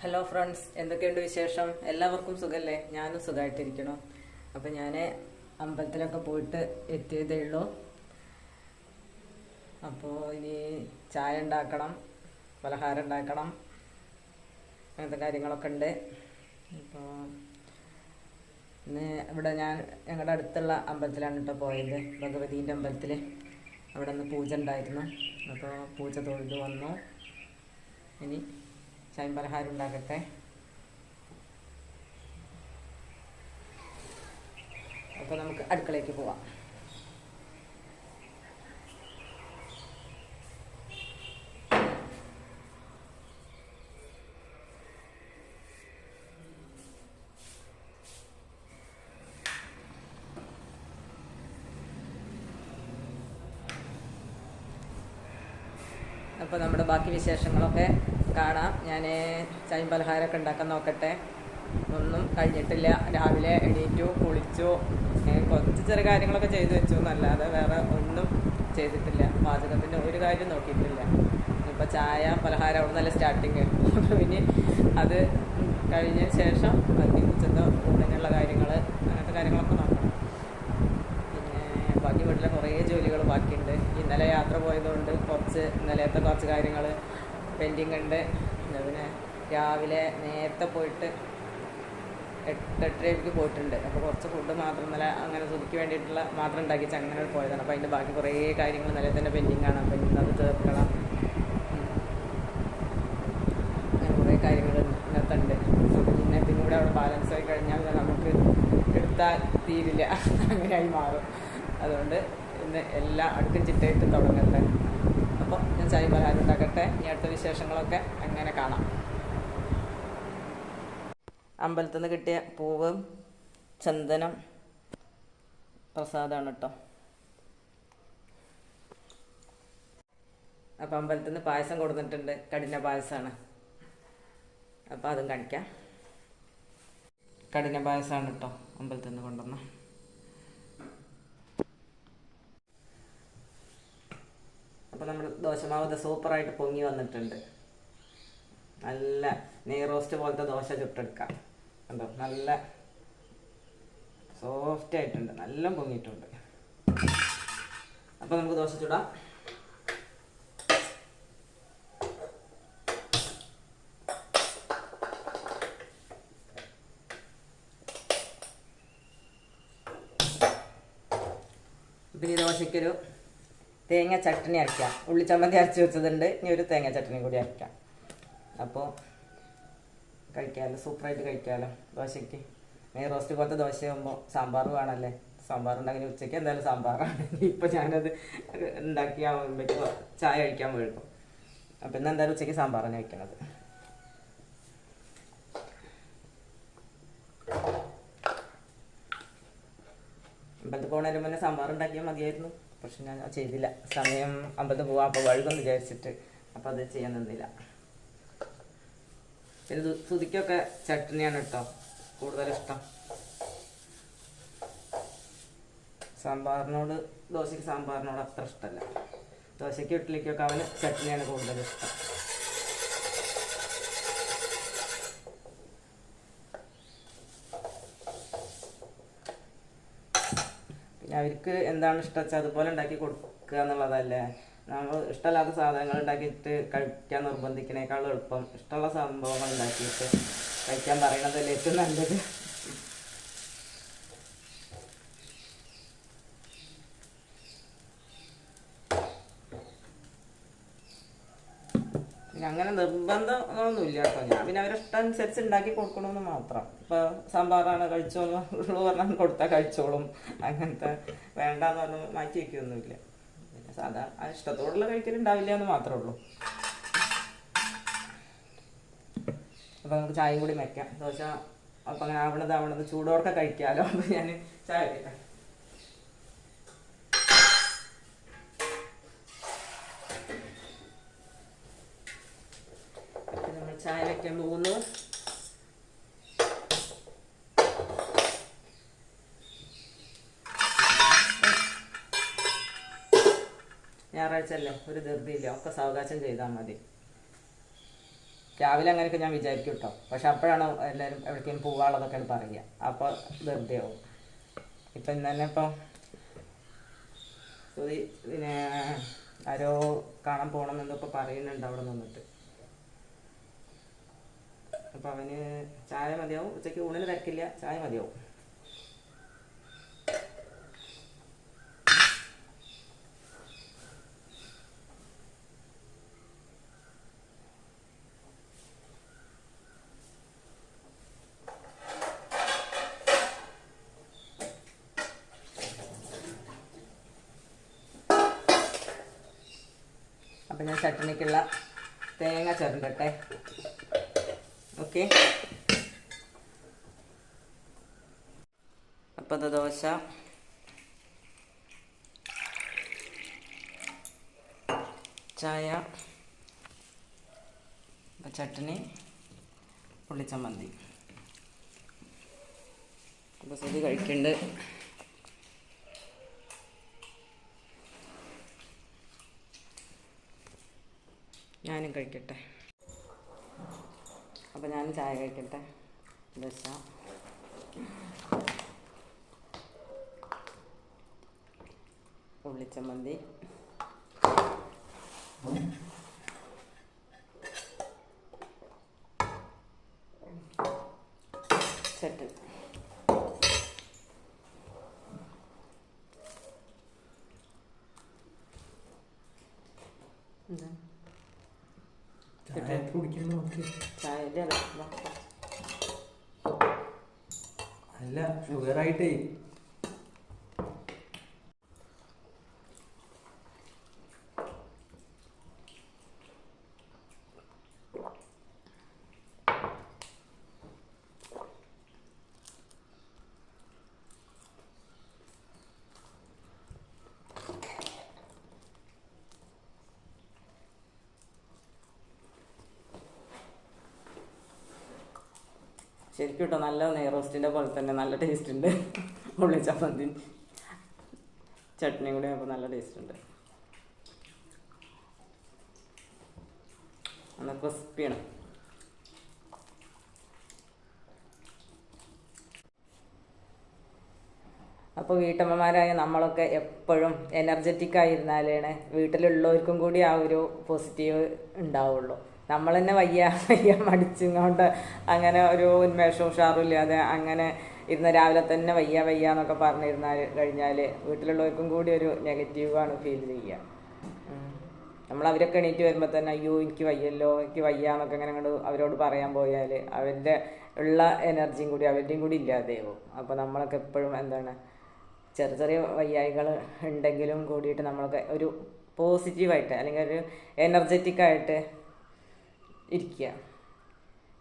Hello friends എന്തൊക്കെയുണ്ട് വിശേഷം? എല്ലാവർക്കും സുഖമല്ലേ ഞാനും സുഖമായിട്ടിരിക്കണം അപ്പം ഞാൻ അമ്പലത്തിലൊക്കെ പോയിട്ട് എത്തിയതേ ഉള്ളൂ. അപ്പോൾ ഇനി ചായ ഉണ്ടാക്കണം പലഹാരം ഉണ്ടാക്കണം അങ്ങനത്തെ കാര്യങ്ങളൊക്കെ ഉണ്ട്. അപ്പോൾ ഇന്ന് ഇവിടെ ഞാൻ ഞങ്ങളുടെ അടുത്തുള്ള അമ്പലത്തിലാണ് കേട്ടോ പോയത് ഭഗവതീന്റെ അമ്പലത്തിൽ അവിടെ നിന്ന് പൂജ ഉണ്ടായിരുന്നു. അപ്പോൾ പൂജ തൊഴുതു വന്നു. ഇനി ചായം പലഹാരം ഉണ്ടാക്കട്ടെ അപ്പോൾ നമുക്ക് അടുക്കളയ്ക്ക് പോവാം അപ്പോൾ നമ്മുടെ ബാക്കി വിശേഷങ്ങളൊക്കെ കാണാം. ഞാൻ ചായം പലഹാരമൊക്കെ ഉണ്ടാക്കാൻ നോക്കട്ടെ. ഒന്നും കഴിഞ്ഞിട്ടില്ല. രാവിലെ എണീറ്റു കുളിച്ചു. കുറച്ച് ചെറിയ കാര്യങ്ങളൊക്കെ ചെയ്തു വെച്ചു. എന്നല്ലാതെ വേറെ ഒന്നും ചെയ്തിട്ടില്ല. പാചകത്തിന്റെ ഒരു കാര്യം നോക്കിയിട്ടില്ല. ഇപ്പോൾ ചായ പലഹാരം അവിടെ നല്ല സ്റ്റാർട്ടിങ് പിന്നെ അത് കഴിഞ്ഞ ശേഷം ബാക്കി ഉച്ചത്തെ ഊണിനുള്ള കാര്യങ്ങൾ അങ്ങനത്തെ കാര്യങ്ങളൊക്കെ നോക്കണം. പിന്നെ ബാക്കി വീട്ടിലെ കുറേ ജോലികൾ ബാക്കിയുണ്ട്. ഇന്നലെ യാത്ര പോയതുകൊണ്ട് കുറച്ച് ഇന്നലത്തെ കുറച്ച് കാര്യങ്ങൾ പെൻഡിങ് ഉണ്ട് പിന്നെ രാവിലെ നേരത്തെ പോയിട്ട് എട്ട് എട്ടരയ്ക്ക് പോയിട്ടുണ്ട്. അപ്പോൾ കുറച്ച് ഫുഡ് മാത്രം ഇന്നലെ അങ്ങനെ സുതിക്ക് വേണ്ടിയിട്ടുള്ള മാത്രം ഉണ്ടാക്കി അങ്ങനെ പോയതാണ്. അപ്പോൾ അതിന്റെ ബാക്കി കുറേ കാര്യങ്ങൾ നില തന്നെ പെൻഡിങ് ആണ്. അപ്പോൾ ഇന്ന് അത് തീർക്കണം. അങ്ങനെ കുറേ കാര്യങ്ങൾ ഇന്നത്തെ പിന്നെ പിന്നെ ഇവിടെ അവിടെ ബാലൻസ് ആയി കഴിഞ്ഞാൽ നമുക്ക് എടുത്താൽ തീരില്ല. അങ്ങനെയായി മാറും. അതുകൊണ്ട് ഇന്ന് എല്ലാ അടുക്കും ചിട്ടയിട്ട് തുടങ്ങട്ടെ. ചായ പലഹാരം ഇനി അടുത്ത വിശേഷങ്ങളൊക്കെ അങ്ങനെ കാണാം. അമ്പലത്തിൽ നിന്ന് കിട്ടിയ പൂവ് ചന്ദനം പ്രസാദമാണ് കേട്ടോ അപ്പം അമ്പലത്തിൽ നിന്ന് പായസം കൊടുത്തിട്ടുണ്ട്. കഠിന പായസമാണ് അപ്പോൾ അതും കാണിക്കാം. കഠിന പായസമാണ് കേട്ടോ അമ്പലത്തിൽ നിന്ന് കൊണ്ടുവന്ന. അപ്പോൾ നമ്മുടെ ദോശമാവ് സൂപ്പറായിട്ട് പൊങ്ങി വന്നിട്ടുണ്ട്. നല്ല നെയ് റോസ്റ്റ് പോലത്തെ ദോശ ചുട്ടെടുക്കാം. കണ്ടോ? നല്ല സോഫ്റ്റ് ആയിട്ടുണ്ട്. നല്ല പൊങ്ങിയിട്ടുണ്ട്. അപ്പോൾ നമുക്ക് ദോശ ചുടാം. പിന്നെ ദോശയ്ക്കൊരു തേങ്ങ ചട്ടണി അരയ്ക്കാം. ഉള്ളി ചമ്മന്തി അരച്ച് വെച്ചതുണ്ട്. ഇനി ഒരു തേങ്ങ ചട്ടണി കൂടി അരയ്ക്കാം. അപ്പോൾ കഴിക്കാമല്ലോ സൂപ്പറായിട്ട് കഴിക്കാമല്ലോ ദോശയ്ക്ക് നെയ് റോസ്റ്റ് പോലത്തെ ദോശയാകുമ്പോൾ സാമ്പാർ വേണമല്ലേ സാമ്പാർ ഉണ്ടെങ്കിൽ ഉച്ചയ്ക്ക് എന്തായാലും സാമ്പാറാണ്. ഇപ്പോൾ ഞാനത് ഉണ്ടാക്കിയാകുമ്പോഴേക്ക് ചായ കഴിക്കാൻ വീഴും അപ്പം ഇന്ന് എന്തായാലും ഉച്ചയ്ക്ക് സാമ്പാറാണ് കഴിക്കണത്. അമ്പലത്തിൽ പോകണതിന് മുന്നേ സാമ്പാർ ഉണ്ടാക്കിയാൽ മതിയായിരുന്നു. പക്ഷെ ഞാൻ ചെയ്തില്ല. സമയം അമ്പലത്തിൽ പോവാ അപ്പോൾ വഴുകുമെന്ന് വിചാരിച്ചിട്ട്. അപ്പോൾ അത് ചെയ്യാൻ നിന്നില്ല. പിന്നെ സുതിക്കൊക്കെ ചട്നിയാണ് കേട്ടോ കൂടുതൽ ഇഷ്ടം. സാമ്പാറിനോട് ദോശയ്ക്ക് സാമ്പാറിനോട് അത്ര ഇഷ്ടമല്ല ദോശയ്ക്ക് ഇഡ്ഡലിക്കൊക്കെ അവന് ചട്ടിനിയാണ് കൂടുതൽ അവർക്ക് എന്താണ് ഇഷ്ടം വെച്ചാൽ അതുപോലെ ഉണ്ടാക്കി കൊടുക്കുക എന്നുള്ളതല്ലേ? നമ്മൾ ഇഷ്ടമല്ലാത്ത സാധനങ്ങൾ ഉണ്ടാക്കിയിട്ട് കഴിക്കാൻ നിർബന്ധിക്കണേക്കാളും എളുപ്പം. ഇഷ്ടമുള്ള സംഭവങ്ങൾ ഉണ്ടാക്കിയിട്ട് കഴിക്കാൻ പറയണതല്ലേ ഏറ്റവും നല്ലത്. അങ്ങനെ ഒന്നുമില്ല കേട്ടോ ഞാൻ പിന്നെ അവരെ ഇഷ്ടം അനുസരിച്ച് ഉണ്ടാക്കി കൊടുക്കണമെന്ന് മാത്രം. ഇപ്പോൾ സാമ്പാറാണ് കഴിച്ചോളൂ ഉള്ളു പറഞ്ഞാൽ കൊടുത്താൽ കഴിച്ചോളും. അങ്ങനത്തെ വേണ്ടെന്ന് പറഞ്ഞ് മാറ്റി വെക്കൊന്നുമില്ല. പിന്നെ സാധാ ഇഷ്ടത്തോടുള്ള കഴിക്കലുണ്ടാവില്ല എന്ന് മാത്രമേ ഉള്ളൂ. അപ്പോൾ നമുക്ക് ചായയും കൂടി വെക്കാം. ദോശ അപ്പം അങ്ങനെ ആവണത് ആവണത് ചൂടോടെ കഴിക്കാമല്ലോ അപ്പോൾ ഞാൻ ചായ വെക്കാം വെക്കാൻ പോകുന്നു ഞായറാഴ്ച ഒരു ധൃതിയില്ല ഒക്കെ സാവകാശം ചെയ്താൽ മതി. രാവിലെ അങ്ങനെയൊക്കെ ഞാൻ വിചാരിക്കും കേട്ടോ. പക്ഷെ അപ്പോഴാണ് എല്ലാവരും എവിടേക്കും പോവാളതൊക്കെ പറയുക. അപ്പോൾ ധൃതിയാവും ഇപ്പം ഇന്ന് തന്നെ ഇപ്പം പിന്നെ ആരോ കാണാൻ പോകണമെന്നൊക്കെ പറയുന്നുണ്ട് അവിടെ നിന്നിട്ട്. അപ്പം അവന് ചായ മതിയാവും. ഉച്ചയ്ക്ക് ഊണിന് തിരക്കില്ല. ചായ മതിയാവും. അപ്പം ഞാൻ ചട്ടണിക്കുള്ള തേങ്ങ ചേർക്കട്ടെ ഓക്കെ. അപ്പം അത് ദോശ. ചായ. ചട്ടണി പുള്ളിച്ചമ്മന്തി അപ്പോൾ കഴിക്കുന്നുണ്ട് ഞാനും കഴിക്കട്ടെ. അപ്പോൾ ഞാൻ ചായ കഴിക്കട്ടെ? ദശ. ഉള്ളിച്ചമ്മന്തി. ചട്ടൻ. അല്ല ഷുഗർ ആയിട്ടേ. ശരിക്കും കേട്ടോ നല്ല നെയ്റോസ്റ്റിന്റെ പോലെ തന്നെ നല്ല ടേസ്റ്റ് ഉണ്ട്. ഉള്ളി ചമ്മന്തി ചട്നിയും കൂടി നല്ല ടേസ്റ്റ് ഉണ്ട്. നല്ല ക്രിസ്പിയാണ് അപ്പോൾ വീട്ടമ്മമാരായ നമ്മളൊക്കെ എപ്പോഴും എനർജറ്റിക് ആയിരുന്നാലാണ് വീട്ടിലുള്ളവർക്കും കൂടി ആ ഒരു പോസിറ്റീവ് ഉണ്ടാവുള്ളൂ. നമ്മൾ തന്നെ വയ്യ വയ്യ മടിച്ചിങ്ങോണ്ട് അങ്ങനെ ഒരു ഉന്മേഷവും ഉഷാറും ഇല്ലാതെ അങ്ങനെ ഇരുന്ന് രാവിലെ തന്നെ വയ്യ വയ്യ എന്നൊക്കെ പറഞ്ഞിരുന്നാൽ കഴിഞ്ഞാൽ വീട്ടിലുള്ളവർക്കും കൂടി ഒരു നെഗറ്റീവാണ് ഫീൽ ചെയ്യുക. നമ്മൾ അവരൊക്കെ എണീറ്റ് വരുമ്പോൾ തന്നെ അയ്യോ എനിക്ക് വയ്യല്ലോ എനിക്ക് വയ്യ എന്നൊക്കെ അങ്ങനെ അങ്ങോട്ട് അവരോട് പറയാൻ പോയാൽ അവരുടെ ഉള്ള എനർജിയും കൂടി അവരുടെയും കൂടി ഇല്ലാതെയാവും. അപ്പോൾ നമ്മളൊക്കെ എപ്പോഴും എന്താണ് ചെറിയ ചെറിയ വയ്യായികൾ ഉണ്ടെങ്കിലും കൂടിയിട്ട് നമ്മളൊക്കെ ഒരു പോസിറ്റീവായിട്ട് അല്ലെങ്കിൽ ഒരു എനർജറ്റിക് ആയിട്ട് ഇരിക്കുക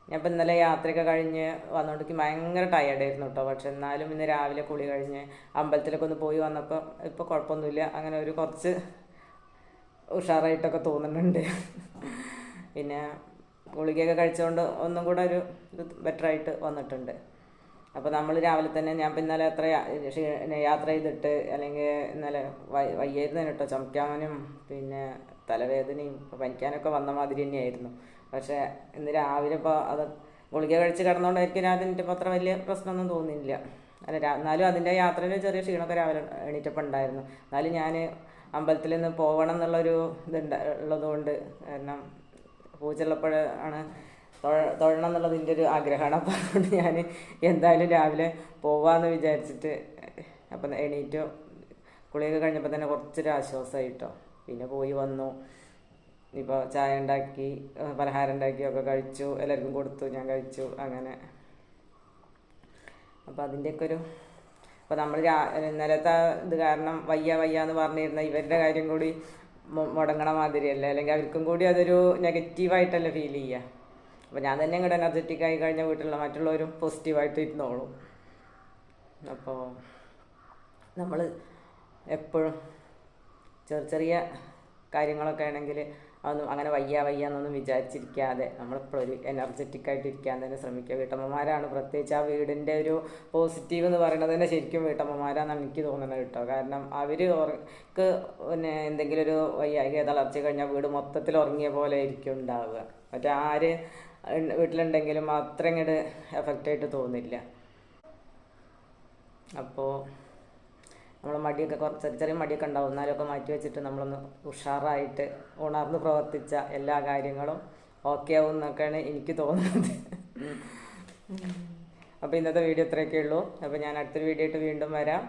ഞാൻ ഇപ്പം ഇന്നലെ യാത്രയൊക്കെ കഴിഞ്ഞ് വന്നുകൊണ്ടിരിക്കും ഭയങ്കര ടയേർഡായിരുന്നു കേട്ടോ പക്ഷെ എന്നാലും ഇന്ന് രാവിലെ കുളി കഴിഞ്ഞ് അമ്പലത്തിലൊക്കെ ഒന്ന് പോയി വന്നപ്പോൾ ഇപ്പോൾ കുഴപ്പമൊന്നുമില്ല അങ്ങനെ ഒരു കുറച്ച് ഉഷാറായിട്ടൊക്കെ തോന്നുന്നുണ്ട്. പിന്നെ ഗുളികയൊക്കെ കഴിച്ചുകൊണ്ട് ഒന്നും കൂടെ ഒരു ബെറ്റർ ആയിട്ട് വന്നിട്ടുണ്ട്. അപ്പോൾ നമ്മൾ രാവിലെ തന്നെ ഞാൻ ഇന്നലെ എത്ര യാത്ര ചെയ്തിട്ട് അല്ലെങ്കിൽ ഇന്നലെ വൈ വയ്യായിരുന്നു കേട്ടോ ചമക്കാനും പിന്നെ തലവേദനയും പനിക്കാനൊക്കെ വന്ന മാതിരി തന്നെയായിരുന്നു. പക്ഷേ ഇന്ന് രാവിലെ ഇപ്പോൾ അത് ഗുളിക കഴിച്ച് കിടന്നുകൊണ്ടായിരിക്കും രാവിലെ എനിക്കിപ്പോൾ അത്ര വലിയ പ്രശ്നമൊന്നും തോന്നിയില്ല. അല്ല എന്നാലും അതിന്റെ യാത്രയിൽ ചെറിയ ക്ഷീണമൊക്കെ രാവിലെ എണീറ്റപ്പോൾ ഉണ്ടായിരുന്നു. എന്നാലും ഞാൻ അമ്പലത്തിൽ നിന്ന് പോകണം എന്നുള്ളൊരു ഇതുണ്ട് ഉള്ളതുകൊണ്ട് കാരണം പൂജയുള്ളപ്പോൾ ആണ് തൊഴ തൊഴണം എന്നുള്ളത് എന്റെ ഒരു ആഗ്രഹമാണ്. അപ്പോൾ അതുകൊണ്ട് ഞാൻ എന്തായാലും രാവിലെ പോവാമെന്ന് വിചാരിച്ചിട്ട് അപ്പം എണീറ്റു. കുളിയൊക്കെ കഴിഞ്ഞപ്പോൾ തന്നെ കുറച്ചൊരു ആശ്വാസമായിട്ടോ പിന്നെ പോയി വന്നു. ഇപ്പോൾ ചായ ഉണ്ടാക്കി പലഹാരം ഉണ്ടാക്കി ഒക്കെ കഴിച്ചു എല്ലാവർക്കും കൊടുത്തു ഞാൻ കഴിച്ചു അങ്ങനെ. അപ്പോൾ അതിന്റെയൊക്കെ ഒരു അപ്പോൾ നമ്മൾ ഇന്നലത്തെ ഇത് കാരണം വയ്യ വയ്യ എന്ന് പറഞ്ഞിരുന്ന ഇവരുടെ കാര്യം കൂടി മുടങ്ങണ മാതിരിയല്ലേ? അല്ലെങ്കിൽ അവർക്കും കൂടി അതൊരു നെഗറ്റീവായിട്ടല്ലേ ഫീൽ ചെയ്യുക. അപ്പോൾ ഞാൻ തന്നെ ഇങ്ങോട്ട് എനർജറ്റിക് ആയി കഴിഞ്ഞ വീട്ടിലുള്ള മറ്റുള്ളവരും പോസിറ്റീവായിട്ട് ഇരുന്നോളും. അപ്പോൾ നമ്മൾ എപ്പോഴും ചെറിയ ചെറിയ കാര്യങ്ങളൊക്കെ ആണെങ്കിൽ അതൊന്നും അങ്ങനെ വയ്യ വയ്യ എന്നൊന്നും വിചാരിച്ചിരിക്കാതെ നമ്മളെപ്പോഴും ഒരു എനർജറ്റിക് ആയിട്ട് ഇരിക്കാൻ തന്നെ ശ്രമിക്കുക. വീട്ടമ്മമാരാണ് പ്രത്യേകിച്ച് ആ വീടിന്റെ ഒരു പോസിറ്റീവ് എന്ന് പറയുന്നത് തന്നെ ശരിക്കും വീട്ടമ്മമാരാണെന്നാണ് എനിക്ക് തോന്നുന്നത് കേട്ടോ. കാരണം അവർ അവർക്ക് പിന്നെ എന്തെങ്കിലും ഒരു വയ്യായിക തളർച്ച കഴിഞ്ഞാൽ വീട് മൊത്തത്തിൽ ഉറങ്ങിയ പോലെ ആയിരിക്കും ഉണ്ടാവുക. മറ്റേ ആര് ഉണ്ട- വീട്ടിലുണ്ടെങ്കിലും അത്ര ഇങ്ങോട്ട് എഫക്റ്റായിട്ട് തോന്നില്ല. അപ്പോൾ നമ്മളെ മടിയൊക്കെ കുറച്ച് ചെറിയ ചെറിയ മടിയൊക്കെ ഉണ്ടാവും. എന്നാലൊക്കെ മാറ്റി വെച്ചിട്ട് നമ്മളൊന്ന് ഉഷാറായിട്ട് ഉണർന്ന് പ്രവർത്തിച്ച എല്ലാ കാര്യങ്ങളും ഓക്കെ ആവും എന്നൊക്കെയാണ് എനിക്ക് തോന്നുന്നത്. അപ്പോൾ ഇന്നത്തെ വീഡിയോ ഇത്രയൊക്കെ ഉള്ളൂ. അപ്പോൾ ഞാൻ അടുത്തൊരു വീഡിയോ ആയിട്ട് വീണ്ടും വരാം.